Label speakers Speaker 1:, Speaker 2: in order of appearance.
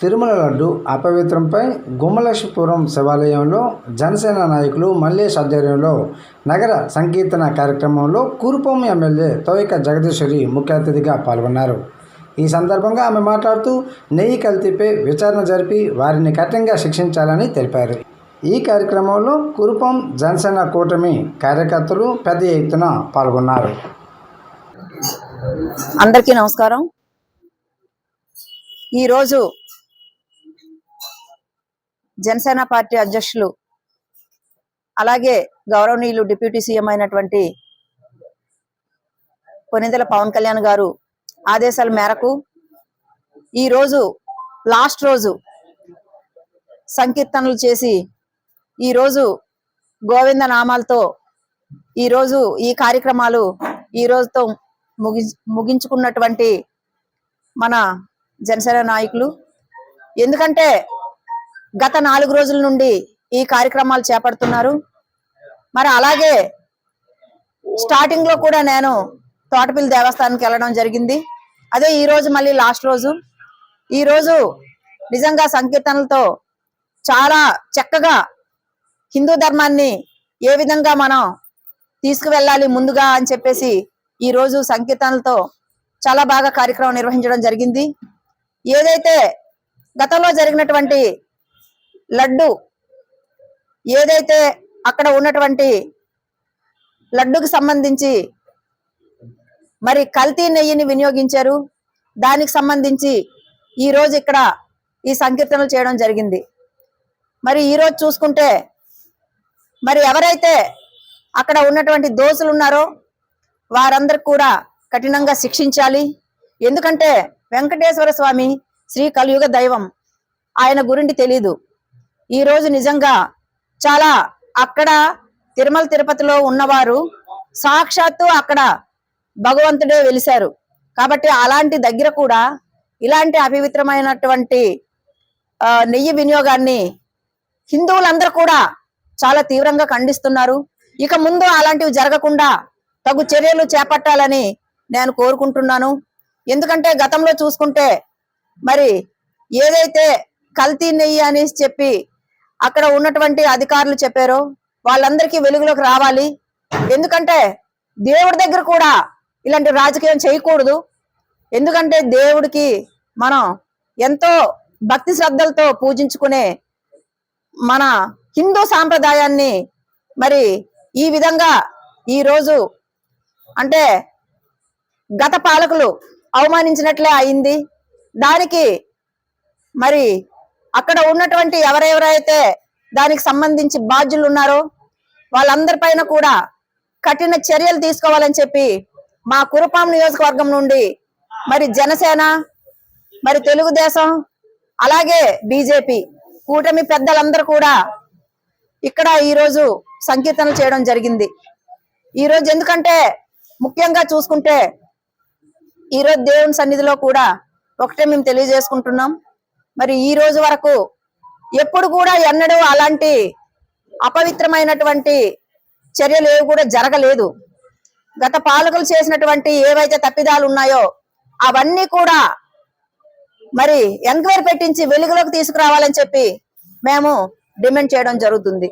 Speaker 1: తిరుమల లడ్డు అపవిత్రంపై గుమ్మలక్ష్మీపురం శివాలయంలో జనసేన నాయకులు మల్లేష్ ఆధ్వర్యంలో నగర సంకీర్తన కార్యక్రమంలో కురుపం ఎమ్మెల్యే తోయిక జగదీశ్వరి ముఖ్య అతిథిగా పాల్గొన్నారు. ఈ సందర్భంగా ఆమె మాట్లాడుతూ నెయ్యి కల్తీపై విచారణ జరిపి వారిని కఠినంగా శిక్షించాలని తెలిపారు. ఈ కార్యక్రమంలో కురుపం జనసేన కూటమి కార్యకర్తలు పెద్ద ఎత్తున పాల్గొన్నారు.
Speaker 2: అందరికీ నమస్కారం. ఈరోజు జనసేన పార్టీ అధ్యక్షులు అలాగే గౌరవనీయులు డిప్యూటీ సీఎం అయినటువంటి కొనిదెల పవన్ కళ్యాణ్ గారు ఆదేశాల మేరకు ఈరోజు లాస్ట్ రోజు సంకీర్తనలు చేసి ఈరోజు గోవింద నామాలతో ఈరోజు ఈ కార్యక్రమాలు ఈ రోజుతో ముగి ముగించుకున్నటువంటి మన జనసేన నాయకులు. ఎందుకంటే గత నాలుగు రోజుల నుండి ఈ కార్యక్రమాలు చేపడుతున్నారు. మరి అలాగే స్టార్టింగ్లో కూడా నేను తోటపల్లి దేవస్థానానికి వెళ్ళడం జరిగింది. అదే ఈ రోజు మళ్ళీ లాస్ట్ రోజు. ఈ రోజు నిజంగా సంకీర్తనలతో చాలా చక్కగా హిందూ ధర్మాన్ని ఏ విధంగా మనం తీసుకువెళ్ళాలి ముందుగా అని చెప్పేసి ఈ రోజు సంకీర్తనలతో చాలా బాగా కార్యక్రమం నిర్వహించడం జరిగింది. ఏదైతే గతంలో జరిగినటువంటి లడ్డు. ఏదైతే అక్కడ ఉన్నటువంటి లడ్డుకు సంబంధించి మరి కల్తీ నెయ్యిని వినియోగించారు దానికి సంబంధించి ఈరోజు ఇక్కడ ఈ సంకీర్తనలు చేయడం జరిగింది. మరి ఈరోజు చూసుకుంటే మరి ఎవరైతే అక్కడ ఉన్నటువంటి దోషులు ఉన్నారో వారందరికి కూడా కఠినంగా శిక్షించాలి. ఎందుకంటే వెంకటేశ్వర స్వామి శ్రీ కలియుగ దైవం ఆయన గురించి తెలీదు. ఈ రోజు నిజంగా చాలా అక్కడ తిరుమల తిరుపతిలో ఉన్నవారు సాక్షాత్తు అక్కడ భగవంతుడే వెలిశారు. కాబట్టి అలాంటి దగ్గర కూడా ఇలాంటి అపవిత్రమైనటువంటి నెయ్యి వినియోగాన్ని హిందువులందరూ కూడా చాలా తీవ్రంగా ఖండిస్తున్నారు. ఇక ముందు అలాంటివి జరగకుండా తగు చర్యలు చేపట్టాలని నేను కోరుకుంటున్నాను. ఎందుకంటే గతంలో చూసుకుంటే మరి ఏదైతే కల్తీ నెయ్యి అని చెప్పి అక్కడ ఉన్నటువంటి అధికారులు చెప్పారో వాళ్ళందరికీ వెలుగులోకి రావాలి. ఎందుకంటే దేవుడి దగ్గర కూడా ఇలాంటి రాజకీయం చేయకూడదు. ఎందుకంటే దేవుడికి మనం ఎంతో భక్తి శ్రద్ధలతో పూజించుకునే మన హిందూ సాంప్రదాయాన్ని మరి ఈ విధంగా ఈ రోజు అంటే గత పాలకులు అవమానించినట్లే అయింది. దానికి మరి అక్కడ ఉన్నటువంటి ఎవరెవరైతే దానికి సంబంధించి బాధ్యులు ఉన్నారో వాళ్ళందరిపైన కూడా కఠిన చర్యలు తీసుకోవాలని చెప్పి మా కురుపాం నియోజకవర్గం నుండి మరి జనసేన మరి తెలుగుదేశం అలాగే బీజేపీ కూటమి పెద్దలందరూ కూడా ఇక్కడ ఈరోజు సంకీర్తనలు చేయడం జరిగింది. ఈరోజు ఎందుకంటే ముఖ్యంగా చూసుకుంటే ఈ రోజు దేవుని సన్నిధిలో కూడా ఒకటే మేము తెలియజేసుకుంటున్నాం. మరి ఈ రోజు వరకు ఎప్పుడు కూడా ఎన్నడూ అలాంటి అపవిత్రమైనటువంటి చర్యలు ఏవి కూడా జరగలేదు. గత పాలకులు చేసినటువంటి ఏవైతే తప్పిదాలు ఉన్నాయో అవన్నీ కూడా మరి ఎంక్వైరీ పెట్టించి వెలుగులోకి తీసుకురావాలని చెప్పి మేము డిమాండ్ చేయడం జరుగుతుంది.